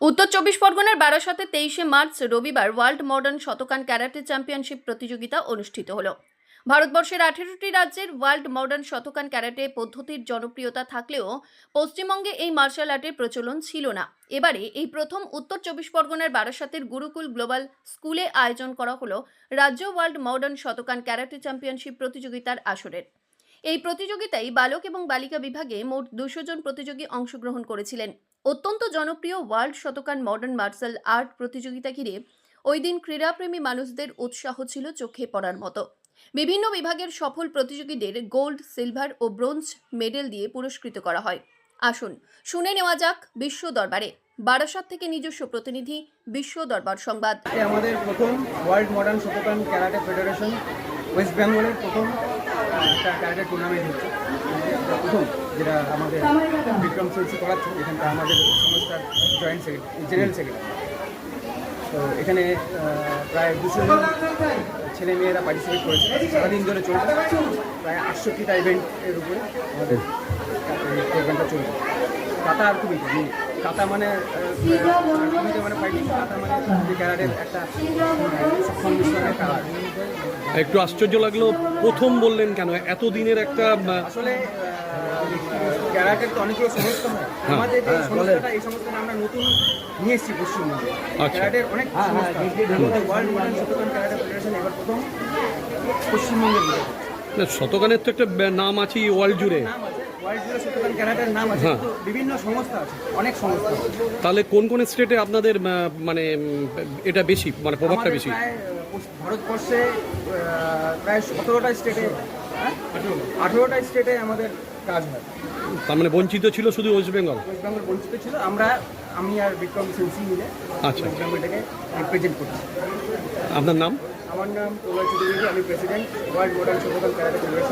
উত্তর চব্বিশ পরগনার বারাসাতে তেইশে মার্চ রবিবার world modern Shotokan karate championship প্রতিযোগিতা অনুষ্ঠিত হলো। ভারতবর্ষের আঠেরোটি রাজ্যের ওয়ার্ল্ড মডার্ন শতকান ক্যারাটে পদ্ধতির জনপ্রিয়তা থাকলেও পশ্চিমবঙ্গে এই মার্শাল আর্টের প্রচলন ছিল না। এবারে এই প্রথম উত্তর চব্বিশ পরগনার বারাসাতের গুরুকুল গ্লোবাল স্কুলে আয়োজন করা হলো রাজ্য world modern Shotokan karate championship প্রতিযোগিতার আসরের এই প্রতিযোগিতায় বালক এবং বালিকা বিভাগে মোট দুশো জন প্রতিযোগী অংশগ্রহণ করেছিলেন। অত্যন্ত জনপ্রিয় world Shotokan modern martial art প্রতিযোগিতা ঘিরে ওই দিন ক্রীড়াপ্রেমী মানুষদের উৎসাহ ছিল চোখে পড়ার মতো। বিভিন্ন বিভাগের সফল প্রতিযোগীদের গোল্ড, সিলভার ও ব্রোঞ্জ মেডেল দিয়ে পুরস্কৃত করা হয়। আসুন, শুনে নেওয়া যাক বিশ্ব দরবারে। বারাসাত থেকে নিজস্ব প্রতিনিধি, বিশ্ব দরবার সংবাদ। আমাদের প্রথম world modern Shotokan karate federation, west বেঙ্গলের প্রথম ক্যারাটে টুর্নামেন্ট হচ্ছে। প্রথম যেটা আমাদের বিক্রম সিলসি করাচ্ছে এখানটা আমাদের সংস্থার জয়েন্ট সেক্রেটারি, জেনারেল সেক্রেটারি। তো এখানে প্রায় দুশো জন ছেলে মেয়েরা পার্টিসিপেট করেছে। সারাদিন ধরে চলবে প্রায় আটষট্টিটা ইভেন্টের উপরে আমাদের প্রোগ্রামটা চলবে কাতা আর খুবই মানে কাতা মানে মানে ফাইটিং কাতা মানে যে ক্যারাটের একটা আহ, সংমিশ্রণের কালার একটু আশ্চর্য লাগল প্রথম বললেন কেন? এত দিনের একটা আসলে ক্যারাটের তো অনেকগুলো সংস্থা হয়। আমাদের যে সংস্থাটা এই সংস্থাটা আমরা নতুন নিয়ে এসেছি পশ্চিমবঙ্গে। আচ্ছা। ক্যারাটের অনেক সংস্থা world modern Shotokan karate federation এবার প্রথম পশ্চিমবঙ্গের না, শতকানের তো একটা নাম আছে ওয়ার্ল্ড জুড়ে। নাম ওয়ার্ল্ড জুড়ে শতকান ক্যারাটের নাম আছে। হ্যাঁ। বিভিন্ন সংস্থা আছে। অনেক সংস্থা তাহলে কোন কোন স্টেটে আপনাদের মানে এটা বেশি মানে প্রভাবটা বেশি? ভারতবর্ষে প্রায় সতেরোটা স্টেটে আঠেরোটা স্টেটে আমাদের কাজ হয়। তার মানে বঞ্চিত ছিল শুধু ওয়েস্ট বেঙ্গল ওয়েস্ট বেঙ্গল বঞ্চিত ছিল। আমরা আমি আর বিক্রম সিংসি মিলে আচ্ছা। ওয়েস্ট বেঙ্গলটাকে রিপ্রেজেন্ট করছি। আপনার নাম? আমার নাম প্রলয় চতুর্বেদী আমি প্রেসিডেন্ট ওয়ার্ল্ড মডার্ন সচেতন ক্যারাটে ফেডারেশন